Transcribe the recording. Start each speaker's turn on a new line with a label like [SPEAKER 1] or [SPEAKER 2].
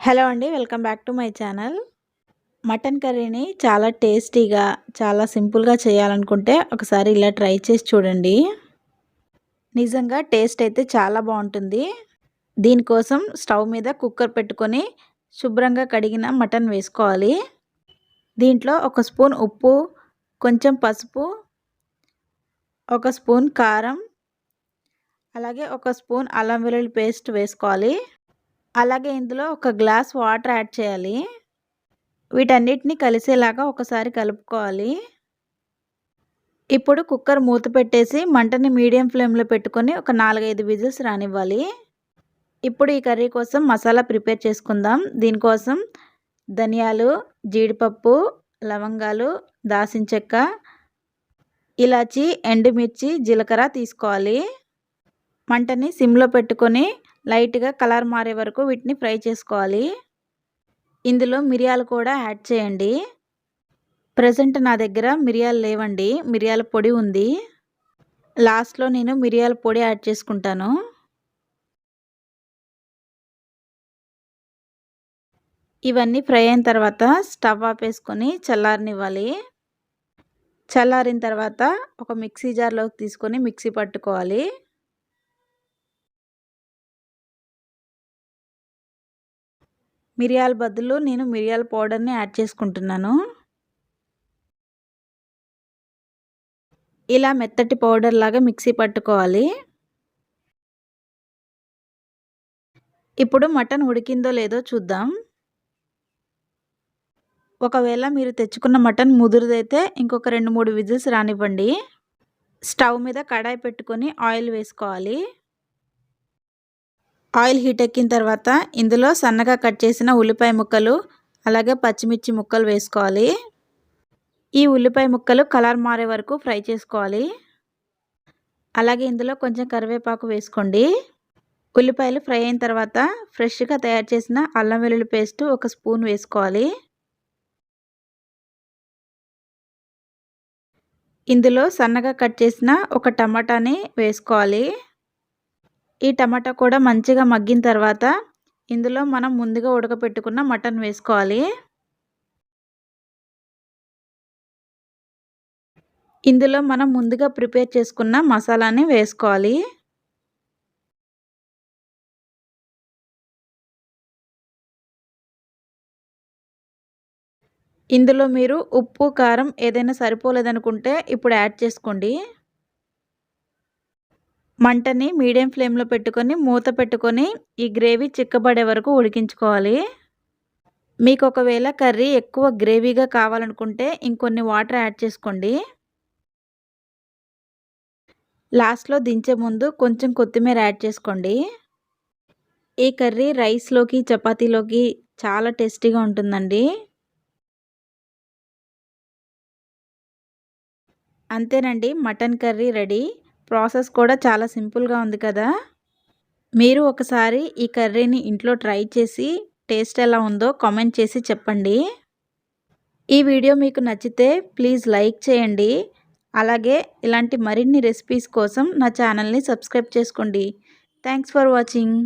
[SPEAKER 1] Hello అండి welcome back to my channel. Mutton కర్రీని చాలా టేస్టీగా చాలా సింపుల్గా చేయాలనుకుంటే ఒకసారి ఇలా ట్రై చేసి చూడండి. నిజంగా టేస్ట్ అయితే చాలా బాగుంటుంది. దీనికోసం స్టవ్ మీద కుక్కర్ పెట్టుకొని శుభ్రంగా కడిగిన మటన్ వేసుకోవాలి. దీంట్లో ఒక స్పూన్ ఉప్పు కొంచెం పసుపు ఒక స్పూన్ కారం అలాగే ఒక స్పూన్ అల్లం వెల్లుల్లి పేస్ట్ వేసుకోవాలి. అలాగే ఇందులో ఒక గ్లాస్ వాటర్ యాడ్ చేయాలి. వీటన్నిటిని కలిసేలాగా ఒకసారి కలుపుకోవాలి. ఇప్పుడు కుక్కర్ మూత పెట్టేసి మంటని మీడియం ఫ్లేమ్లో పెట్టుకొని ఒక నాలుగైదు విజిల్స్ రానివ్వాలి. ఇప్పుడు ఈ కర్రీ కోసం మసాలా ప్రిపేర్ చేసుకుందాం. దీనికోసం ధనియాలు జీడిపప్పు లవంగాలు దాసిన చెక్క ఇలాచి ఎండుమిర్చి జీలకర్ర తీసుకోవాలి. మంటని సిమ్లో పెట్టుకొని లైట్గా కలర్ మారే వరకు వీటిని ఫ్రై చేసుకోవాలి. ఇందులో మిరియాలు కూడా యాడ్ చేయండి. ప్రజెంట్ నా దగ్గర మిరియాలు లేవండి. మిరియాల పొడి ఉంది. లాస్ట్లో నేను మిరియాల పొడి యాడ్ చేసుకుంటాను. ఇవన్నీ ఫ్రై అయిన తర్వాత స్టవ్ ఆపేసుకొని చల్లారనివ్వాలి. చల్లారిన తర్వాత ఒక మిక్సీ జార్లోకి తీసుకొని మిక్సీ పట్టుకోవాలి. మిరియాల బదులు నేను మిరియాల పౌడర్ని యాడ్ చేసుకుంటున్నాను. ఇలా మెత్తటి పౌడర్ లాగా మిక్సీ పట్టుకోవాలి. ఇప్పుడు మటన్ ఉడికిందో లేదో చూద్దాం. ఒకవేళ మీరు తెచ్చుకున్న మటన్ ముదురుదైతే ఇంకొక రెండు మూడు విజిల్స్ రానివ్వండి. స్టవ్ మీద కడాయి పెట్టుకొని ఆయిల్ వేసుకోవాలి. ఆయిల్ హీట్ ఎక్కిన తర్వాత ఇందులో సన్నగా కట్ చేసిన ఉల్లిపాయ ముక్కలు అలాగే పచ్చిమిర్చి ముక్కలు వేసుకోవాలి. ఈ ఉల్లిపాయ ముక్కలు కలర్ మారే వరకు ఫ్రై చేసుకోవాలి. అలాగే ఇందులో కొంచెం కరివేపాకు వేసుకోండి. ఉల్లిపాయలు ఫ్రై అయిన తర్వాత ఫ్రెష్గా తయారు చేసిన అల్లం వెల్లుల్లి పేస్ట్ ఒక స్పూన్ వేసుకోవాలి. ఇందులో సన్నగా కట్ చేసిన ఒక టమాటాని వేసుకోవాలి. ఈ టమాటా కూడా మంచిగా మగ్గిన తర్వాత ఇందులో మనం ముందుగా ఉడకపెట్టుకున్న మటన్ వేసుకోవాలి. ఇందులో మనం ముందుగా ప్రిపేర్ చేసుకున్న మసాలాని వేసుకోవాలి. ఇందులో మీరు ఉప్పు కారం ఏదైనా సరిపోలేదనుకుంటే ఇప్పుడు యాడ్ చేసుకోండి. మంటని మీడియం ఫ్లేమ్లో పెట్టుకొని మూత పెట్టుకొని ఈ గ్రేవీ చిక్కబడే వరకు ఉడికించుకోవాలి. మీకు ఒకవేళ కర్రీ ఎక్కువ గ్రేవీగా కావాలనుకుంటే ఇంకొన్ని వాటర్ యాడ్ చేసుకోండి. లాస్ట్లో దించే ముందు కొంచెం కొత్తిమీర యాడ్ చేసుకోండి. ఈ కర్రీ రైస్లోకి చపాతీలోకి చాలా టేస్టీగా ఉంటుందండి. అంతేనండి మటన్ కర్రీ రెడీ. ప్రాసెస్ కూడా చాలా సింపుల్గా ఉంది కదా. మీరు ఒకసారి ఈ కర్రీని ఇంట్లో ట్రై చేసి టేస్ట్ ఎలా ఉందో కామెంట్ చేసి చెప్పండి. ఈ వీడియో మీకు నచ్చితే ప్లీజ్ లైక్ చేయండి. అలాగే ఇలాంటి మరిన్ని రెసిపీస్ కోసం నా ఛానల్ని సబ్స్క్రైబ్ చేసుకోండి. Thanks for watching.